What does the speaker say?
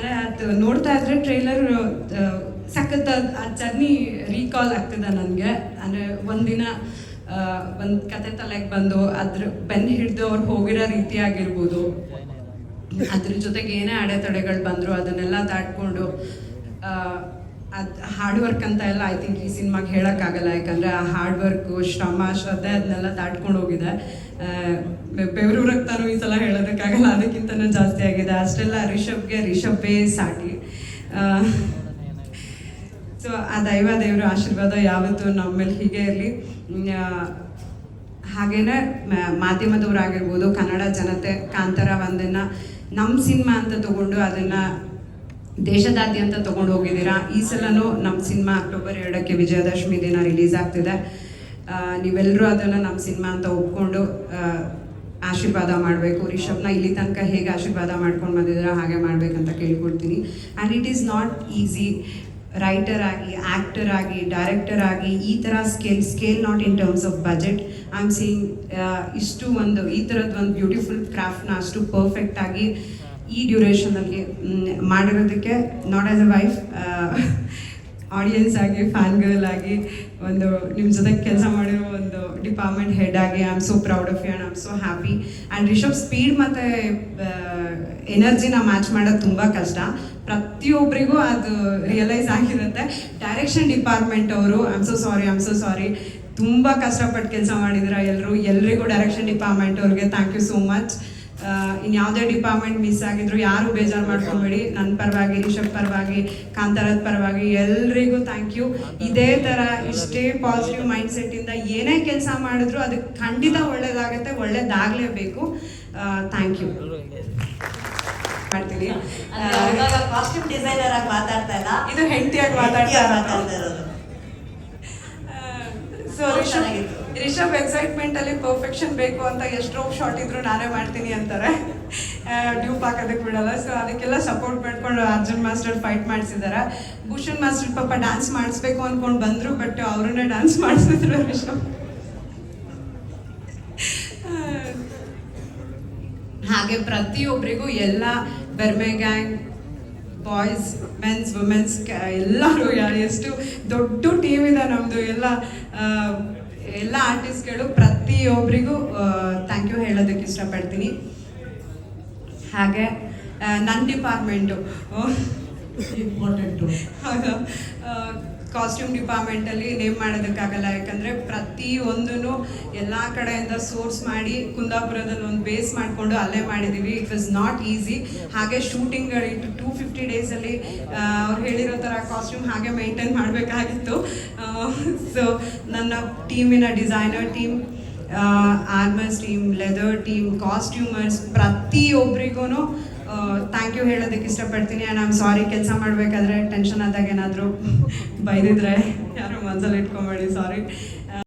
ಅಂದರೆ ಅದು ನೋಡ್ತಾ ಇದ್ರೆ ಟ್ರೈಲರ್ ಸಖತ್ ಆ ಜರ್ನಿ ರೀಕಾಲ್ ಆಗ್ತದೆ ನನಗೆ. ಅಂದರೆ ಒಂದಿನ ಒಂದು ಕತೆ ತಲೆಗೆ ಬಂದು ಅದ್ರ ಬೆನ್ ಹಿಡಿದು ಅವ್ರು ಹೋಗಿರೋ ರೀತಿ ಆಗಿರ್ಬೋದು. ಅದ್ರ ಜೊತೆಗೆ ಏನೇ ಅಡೆತಡೆಗಳು ಬಂದರು ಅದನ್ನೆಲ್ಲ ದಾಟ್ಕೊಂಡು ಅದು ಹಾರ್ಡ್ ವರ್ಕ್ ಅಂತ ಎಲ್ಲ ಐ ಥಿಂಕ್ ಈ ಸಿನಿಮಾಗೆ ಹೇಳೋಕ್ಕಾಗಲ್ಲ. ಯಾಕಂದರೆ ಆ ಹಾರ್ಡ್ ವರ್ಕು ಶ್ರಮ, ಶ್ರದ್ಧೆ ಅದನ್ನೆಲ್ಲ ದಾಟ್ಕೊಂಡು ಹೋಗಿದೆ. ಬೆವರು ರಕ್ತನೂ ಈ ಸಲ ಹೇಳೋದಕ್ಕಾಗಲ್ಲ, ಅದಕ್ಕಿಂತನೂ ಜಾಸ್ತಿ ಆಗಿದೆ. ಅಷ್ಟೆಲ್ಲ ರಿಷಬ್ಗೆ ರಿಷಬ್ಬೇ ಸಾಟಿ. ಸೊ ಆ ದೈವ ದೇವರ ಆಶೀರ್ವಾದ ಯಾವತ್ತೂ ನಮ್ಮ ಮೇಲೆ ಹೀಗೆ ಇರಲಿ. ಹಾಗೇನೆ ಮಾಧ್ಯಮದವರಾಗಿರ್ಬೋದು ಕನ್ನಡ ಜನತೆ, ಕಾಂತಾರ ಒಂದನ್ನ ನಮ್ಮ ಸಿನಿಮಾ ಅಂತ ತಗೊಂಡು ಅದನ್ನ ದೇಶದಾದ್ಯಂತ ತಗೊಂಡು ಹೋಗಿದ್ದೀರಾ? ಈ ಸಲನೂ ನಮ್ಮ ಸಿನಿಮಾ ಅಕ್ಟೋಬರ್ ಎರಡಕ್ಕೆ ವಿಜಯದಶಮಿ ದಿನ ರಿಲೀಸ್ ಆಗ್ತಿದೆ. ನೀವೆಲ್ಲರೂ ಅದನ್ನು ನಮ್ಮ ಸಿನಿಮಾ ಅಂತ ಒಪ್ಕೊಂಡು ಆಶೀರ್ವಾದ ಮಾಡಬೇಕು. ರಿಷಬ್ನ ಇಲ್ಲಿ ತನಕ ಹೇಗೆ ಆಶೀರ್ವಾದ ಮಾಡ್ಕೊಂಡು ಬಂದಿದ್ದೀರಾ ಹಾಗೆ ಮಾಡಬೇಕಂತ ಕೇಳ್ಕೊಡ್ತೀನಿ and it is not easy writer ಆಗಿ ಆ್ಯಕ್ಟರ್ ಆಗಿ ಡೈರೆಕ್ಟರ್ ಆಗಿ ಈ ಥರ scale scale not in terms of budget I am seeing ಇಷ್ಟು ಒಂದು, ಈ ಥರದ್ದು ಒಂದು ಬ್ಯೂಟಿಫುಲ್ ಕ್ರಾಫ್ಟ್ನ ಅಷ್ಟು ಪರ್ಫೆಕ್ಟ್ ಆಗಿ ಈ ಡ್ಯೂರೇಷನಲ್ಲಿ ಮಾಡಿರೋದಕ್ಕೆ not as a wife audience ಆಗಿ ಫ್ಯಾನ್ ಗರ್ಲ್ ಆಗಿ, ಒಂದು ನಿಮ್ಮ ಜೊತೆ ಕೆಲಸ ಮಾಡಿರೋ ಒಂದು ಡಿಪಾರ್ಟ್ಮೆಂಟ್ ಹೆಡ್ ಆಗಿ I am so proud of you and I am so happy and Rishab speed ಮತ್ತು ಎನರ್ಜಿನ ಮ್ಯಾಚ್ ಮಾಡೋದು ತುಂಬ ಕಷ್ಟ. ಪ್ರತಿಯೊಬ್ಬರಿಗೂ ಅದು ರಿಯಲೈಸ್ ಆಗಿರುತ್ತೆ. ಡೈರೆಕ್ಷನ್ ಡಿಪಾರ್ಟ್ಮೆಂಟ್ ಅವರು I am so sorry I am so sorry ತುಂಬ ಕಷ್ಟಪಟ್ಟು ಕೆಲಸ ಮಾಡಿದ್ರ ಎಲ್ಲರೂ ಎಲ್ರಿಗೂ ಡೈರೆಕ್ಷನ್ ಡಿಪಾರ್ಟ್ಮೆಂಟ್ ಅವ್ರಿಗೆ ಥ್ಯಾಂಕ್ ಯು ಸೋ ಮಚ್ ಇನ್ನು ಯಾವುದೇ ಡಿಪಾರ್ಟ್ಮೆಂಟ್ ಮಿಸ್ ಆಗಿದ್ರು ಯಾರು ಬೇಜಾರು ಮಾಡ್ಕೊಬೇಡಿ. ನನ್ನ ಪರವಾಗಿ ರಿಷಬ್ ಪರವಾಗಿ ಕಾಂತಾರದ ಪರವಾಗಿ ಎಲ್ರಿಗೂ ಥ್ಯಾಂಕ್ ಯು ಇದೇ ತರ ಇಷ್ಟೇ ಪಾಸಿಟಿವ್ ಮೈಂಡ್ ಸೆಟ್ಟಿಂದ ಏನೇ ಕೆಲಸ ಮಾಡಿದ್ರು ಅದು ಖಂಡಿತ ಒಳ್ಳೇದಾಗತ್ತೆ ಒಳ್ಳೇದಾಗಲೇಬೇಕು. ಥ್ಯಾಂಕ್ ಯು ಮಾಡ್ತೀನಿ. ಅಂದ್ರೆ ಇವಾಗ ಕಾಸ್ಟ್ಯೂಮ್ ಡಿಸೈನರ್ ಆಗಿ ಮಾತಾಡ್ತಾ ಇಲ್ಲ. ಇದು ಹೆಂಡತಿಯಾಗಿ ಮಾತಾಡ್ತಾ ಇರೋದು. ಸೊ ರಿಷಬ್. ರಿಷಬ್ ಎಕ್ಸೈಟ್ಮೆಂಟ್ ಅಲ್ಲಿ ಪರ್ಫೆಕ್ಷನ್ ಬೇಕು ಅಂತ ಎಷ್ಟು ಶಾರ್ಟ್ ಇದ್ರು ನಾನೇ ಮಾಡ್ತೀನಿ ಅಂತಾರೆ. ಡ್ಯೂಪ್ ಹಾಕೋದಕ್ಕೆ ಬಿಡಲ್ಲ. ಸೊ ಅದಕ್ಕೆಲ್ಲ ಸಪೋರ್ಟ್ ಮಾಡ್ಕೊಂಡು ಅರ್ಜುನ್ ಮಾಸ್ಟರ್ ಫೈಟ್ ಮಾಡಿಸಿದ್ದಾರೆ ಭೂಷಣ್ ಮಾಸ್ಟರ್ ಪಾಪ ಡ್ಯಾನ್ಸ್ ಮಾಡಿಸ್ಬೇಕು ಅನ್ಕೊಂಡು ಬಂದ್ರು ಬಟ್ ಅವ್ರನ್ನೇ ಡ್ಯಾನ್ಸ್ ಮಾಡಿಸಿದ್ರು ರಿಷಬ್. ಹಾಗೆ ಪ್ರತಿಯೊಬ್ಬರಿಗೂ ಎಲ್ಲ Berme gang boys mens womens ಎಲ್ಲರೂ, ಯಾರು, ಎಷ್ಟು ದೊಡ್ಡ ಟೀಮ್ ಇದೆ ನಮ್ಮದು ಎಲ್ಲ ಎಲ್ಲ ಆರ್ಟಿಸ್ಟ್ಗಳು ಪ್ರತಿಯೊಬ್ಬರಿಗೂ ಥ್ಯಾಂಕ್ ಯು ಹೇಳೋದಕ್ಕೆ ಇಷ್ಟಪಡ್ತೀನಿ. ಹಾಗೆ ನನ್ನ ಡಿಪಾರ್ಟ್ಮೆಂಟು ಇಂಪಾರ್ಟೆಂಟು ಕಾಸ್ಟ್ಯೂಮ್ ಡಿಪಾರ್ಟ್ಮೆಂಟಲ್ಲಿ ನೇಮ್ ಮಾಡೋದಕ್ಕಾಗಲ್ಲ. ಯಾಕಂದರೆ ಪ್ರತಿಯೊಂದೂ ಎಲ್ಲ ಕಡೆಯಿಂದ ಸೋರ್ಸ್ ಮಾಡಿ ಕುಂದಾಪುರದಲ್ಲಿ ಒಂದು ಬೇಸ್ ಮಾಡಿಕೊಂಡು ಅಲ್ಲೇ ಮಾಡಿದ್ದೀವಿ ಇಟ್ ವಾಸ್ ನಾಟ್ ಈಸಿ ಹಾಗೆ ಶೂಟಿಂಗ್ಗಳಿಟ್ಟು ಟೂ ಫಿಫ್ಟಿ ಡೇಸಲ್ಲಿ ಅವ್ರು ಹೇಳಿರೋ ಥರ ಕಾಸ್ಟ್ಯೂಮ್ ಹಾಗೆ ಮೇಂಟೈನ್ ಮಾಡಬೇಕಾಗಿತ್ತು. ಸೊ ನನ್ನ ಟೀಮಿನ designer team armours team leather team costumers ಪ್ರತಿಯೊಬ್ಬರಿಗೂ ಥ್ಯಾಂಕ್ ಯು ಹೇಳೋದಕ್ಕೆ ಇಷ್ಟಪಡ್ತೀನಿ. ಆ್ಯಂಡ್ ಆಮ್ ಸಾರಿ ಕೆಲಸ ಮಾಡಬೇಕಾದ್ರೆ ಟೆನ್ಷನ್ ಆದಾಗ ಏನಾದರೂ ಬೈದಿದ್ರೆ ಯಾರು ಮನಸ್ಸಲ್ಲಿ ಇಟ್ಕೊಂಬೇಡಿ ಸಾರಿ